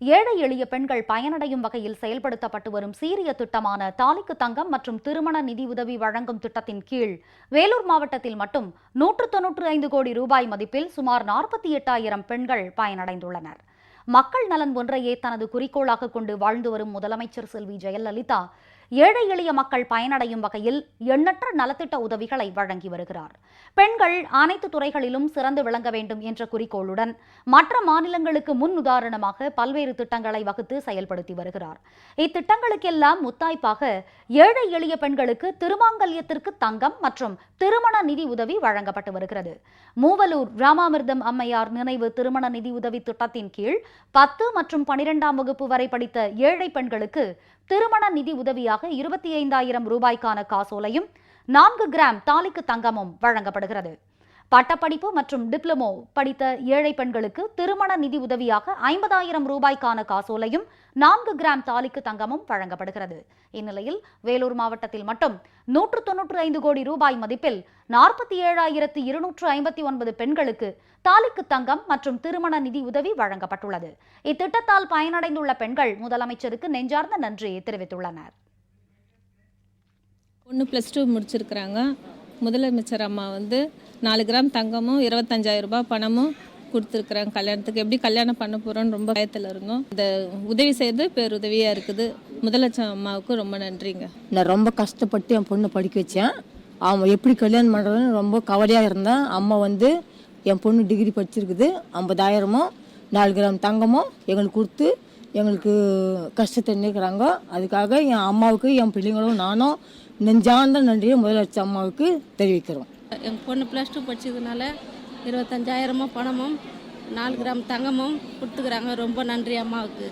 ஏழை எளிய பெண்கள் பயனடையும் வகையில் செயல்படுத்தப்பட்டு வரும் சீரிய திட்டமான தாலிக்கு தங்கம் மற்றும் திருமண நிதி உதவி வழங்கும் திட்டத்தின் கீழ் வேலூர் மாவட்டத்தில் மட்டும் நூற்று தொன்னூற்று ஐந்து கோடி ரூபாய் மதிப்பில் சுமார் நாற்பத்தி எட்டாயிரம் பெண்கள் பயனடைந்துள்ளனர். மக்கள் நலன் ஒன்றையே தனது குறிக்கோளாக கொண்டு வாழ்ந்து வரும் முதலமைச்சர் செல்வி ஜெயலலிதா ஏழை எளிய மக்கள் பயனடையும் வகையில் எண்ணற்ற நலத்திட்ட உதவிகளை வழங்கி வருகிறார். பெண்கள் அனைத்து துறைகளிலும் சிறந்து விளங்க வேண்டும் என்ற குறிக்கோளுடன் மற்ற மாநிலங்களுக்கு முன் உதாரணமாக பல்வேறு திட்டங்களை வகுத்து செயல்படுத்தி வருகிறார். இத்திட்டங்களுக்கெல்லாம் முத்தாய்ப்பாக ஏழை எளிய பெண்களுக்கு திருமாங்கல்யத்திற்கு தங்கம் மற்றும் திருமண நிதி உதவி வழங்கப்பட்டு வருகிறது. மூவலூர் ராமாமிர்தம் அம்மையார் நினைவு திருமண நிதி உதவி திட்டத்தின் கீழ் பத்து மற்றும் பனிரெண்டாம் வகுப்பு வரை படித்த ஏழை பெண்களுக்கு திருமண நிதி உதவியாக இருபத்தி ஐந்தாயிரம் ரூபாய்க்கான காசோலையும் நான்கு கிராம் தாலிக்கு தங்கமும் வழங்கப்படுகிறது. பட்டப்படிப்பு மற்றும் டிப்ளமோ படித்த ஏழை பெண்களுக்கு திருமண நிதி உதவியாக ஐம்பதாயிரம் ரூபாய்க்கான காசோலையும் நான்கு கிராம் தாலிக்கு தங்கமும் வழங்கப்படுகிறது. இந்நிலையில் வேலூர் மாவட்டத்தில் மட்டும் நூற்று தொன்னூற்று ஐந்து கோடி ரூபாய் மதிப்பில் நாற்பத்தி ஏழாயிரத்து இருநூற்று ஐம்பத்தி ஒன்பது பெண்களுக்கு தாலிக்கு தங்கம் மற்றும் திருமண நிதி உதவி வழங்கப்பட்டுள்ளது. இத்திட்டத்தால் பயனடைந்துள்ள பெண்கள் முதலமைச்சருக்கு நெஞ்சார்ந்த நன்றியை தெரிவித்துள்ளனர். பொண்ணு ப்ளஸ் டூ முடிச்சிருக்கிறாங்க. முதலமைச்சர் அம்மா வந்து நாலு கிராம் தங்கமும் இருபத்தஞ்சாயிரம் ரூபாய் பணமும் கொடுத்துருக்குறாங்க கல்யாணத்துக்கு. எப்படி கல்யாணம் பண்ண போகிறோன்னு ரொம்ப பயத்தில் இருந்தோம். இந்த உதவி செய்கிறது பேருதவியாக இருக்குது. முதலமைச்சர் அம்மாவுக்கு ரொம்ப நன்றிங்க. நான் ரொம்ப கஷ்டப்பட்டு என் பொண்ணை படிக்க வச்சேன். அவன் எப்படி கல்யாணம் பண்ணுறதுன்னு ரொம்ப கவலையாக இருந்தேன். அம்மா வந்து என் பொண்ணு டிகிரி படிச்சிருக்குது. ஐம்பதாயிரமும் நாலு கிராம் தங்கமும் எங்களுக்கு கொடுத்து எங்களுக்கு கஷ்டத்தை நினைக்கிறாங்க அதுக்காக என் அம்மாவுக்கு என் பிள்ளைங்களும் நானும் நெஞ்சார்ந்த நன்றியை முதலமைச்சர் அம்மாவுக்கு தெரிவிக்கிறோம். என் பொண்ணு ப்ளஸ் டூ படிச்சதுனால இருபத்தஞ்சாயிரமும் பணமும் நாலு கிராம் தங்கமும் கொடுத்துக்கிறாங்க. ரொம்ப நன்றி அம்மாவுக்கு.